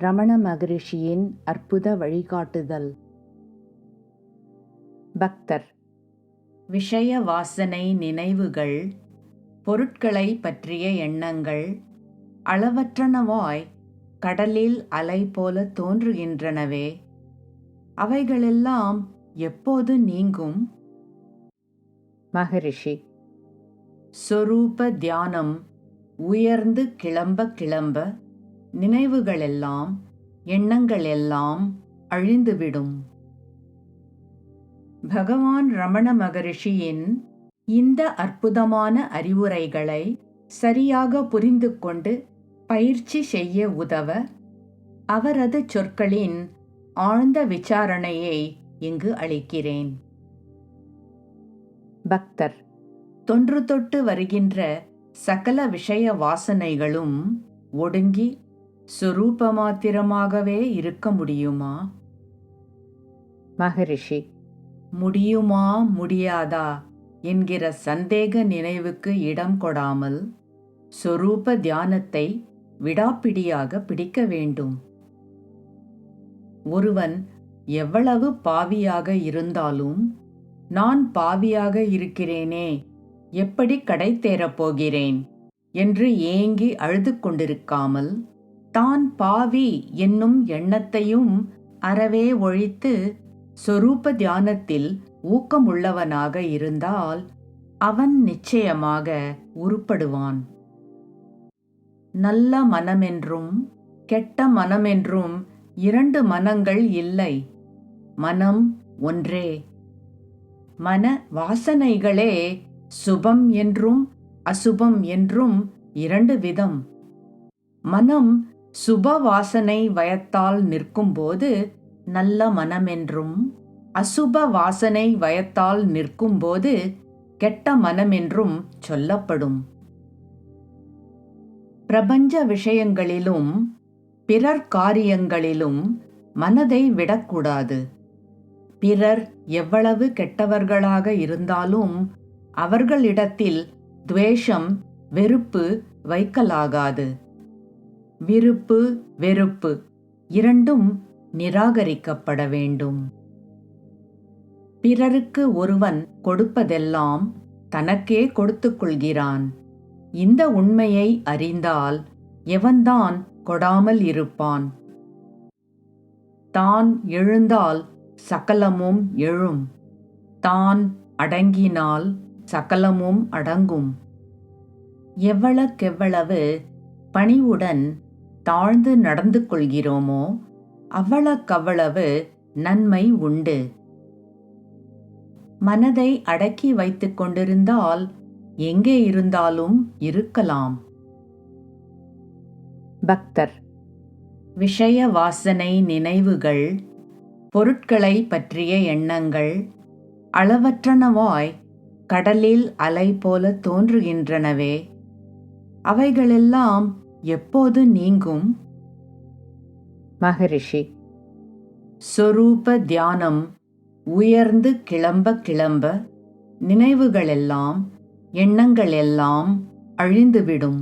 ரமண மகரிஷியின் அற்புத வழிகாட்டுதல். பக்தர். விஷய வாசனை நினைவுகள் பொருட்களை பற்றிய எண்ணங்கள் அளவற்றனவாய் கடலில் அலை போல தோன்றுகின்றனவே. அவைகளெல்லாம் எப்போது நீங்கும்? மகரிஷி. சொரூப தியானம் உயர்ந்து கிளம்ப கிளம்ப நினைவுகளெல்லாம் எண்ணங்களெல்லாம் அழிந்துவிடும். பகவான் ரமண மகரிஷியின் இந்த அற்புதமான அறிவுரைகளை சரியாக புரிந்து கொண்டு பயிற்சி செய்ய உதவ அவரது சொற்களின் ஆழ்ந்த விசாரணையை இங்கு அளிக்கிறேன். பக்தர் தொன்று தொட்டு வருகின்ற சகல விஷய வாசனைகளும் ஒடுங்கி சுரூப மாத்திரமாகவே இருக்க முடியுமா? மகரிஷி. முடியுமா முடியாதா? என்கிற சந்தேக நினைவுக்கு இடம் கொடாமல் சொரூப தியானத்தை விடாப்பிடியாக பிடிக்க வேண்டும். ஒருவன் எவ்வளவு பாவியாக இருந்தாலும் நான் பாவியாக இருக்கிறேனே எப்படி கடை தேரப் போகிறேன்? என்று ஏங்கி அழுது கொண்டிருக்காமல் தான் பாவி என்னும் எண்ணத்தையும் அறவே ஒழித்து சொரூப தியானத்தில் ஊக்கமுள்ளவனாக இருந்தால் அவன் நிச்சயமாக உருப்படுவான். நல்ல மனமென்றும் கெட்ட மனமென்றும் இரண்டு மனங்கள் இல்லை. மனம் ஒன்றே. மன வாசனைகளே சுபம் என்றும் அசுபம் என்றும் இரண்டு விதம். மனம் சுப வாசனை வயத்தால் நிற்கும்போது நல்ல மனமென்றும் அசுப வாசனை வயத்தால் நிற்கும்போது கெட்ட மனமென்றும் சொல்லப்படும். பிரபஞ்ச விஷயங்களிலும் பிறர் காரியங்களிலும் மனதை விடக்கூடாது. பிறர் எவ்வளவு கெட்டவர்களாக இருந்தாலும் அவர்களிடத்தில் துவேஷம் வெறுப்பு வைக்கலாகாது. விருப்பு வெறுப்பு இரண்டும் நிராகரிக்கப்பட வேண்டும். பிறருக்கு ஒருவன் கொடுப்பதெல்லாம் தனக்கே கொடுத்துக் கொள்கிறான். இந்த உண்மையை அறிந்தால் எவன்தான் கொடாமல் இருப்பான்? தான் எழுந்தால் சகலமும் எழும். தான் அடங்கினால் சகலமும் அடங்கும். எவ்வளக்கெவ்வளவு பணிவுடன் தாழ்ந்து நடந்து கொள்கிறோமோ அவ்வளக்கவ்வளவு நன்மை உண்டு. மனதை அடக்கி வைத்துக் கொண்டிருந்தால் எங்கே இருந்தாலும் இருக்கலாம். பக்தர். விஷய வாசனை நினைவுகள் பொருட்களை பற்றிய எண்ணங்கள் அளவற்றனவாய் கடலில் அலை போல தோன்றுகின்றனவே. அவைகளெல்லாம் எப்போது நீங்கும்? மகரிஷி. சொரூப தியானம் உயர்ந்து கிளம்ப கிளம்ப நினைவுகளெல்லாம் எண்ணங்களெல்லாம் அழிந்துவிடும்.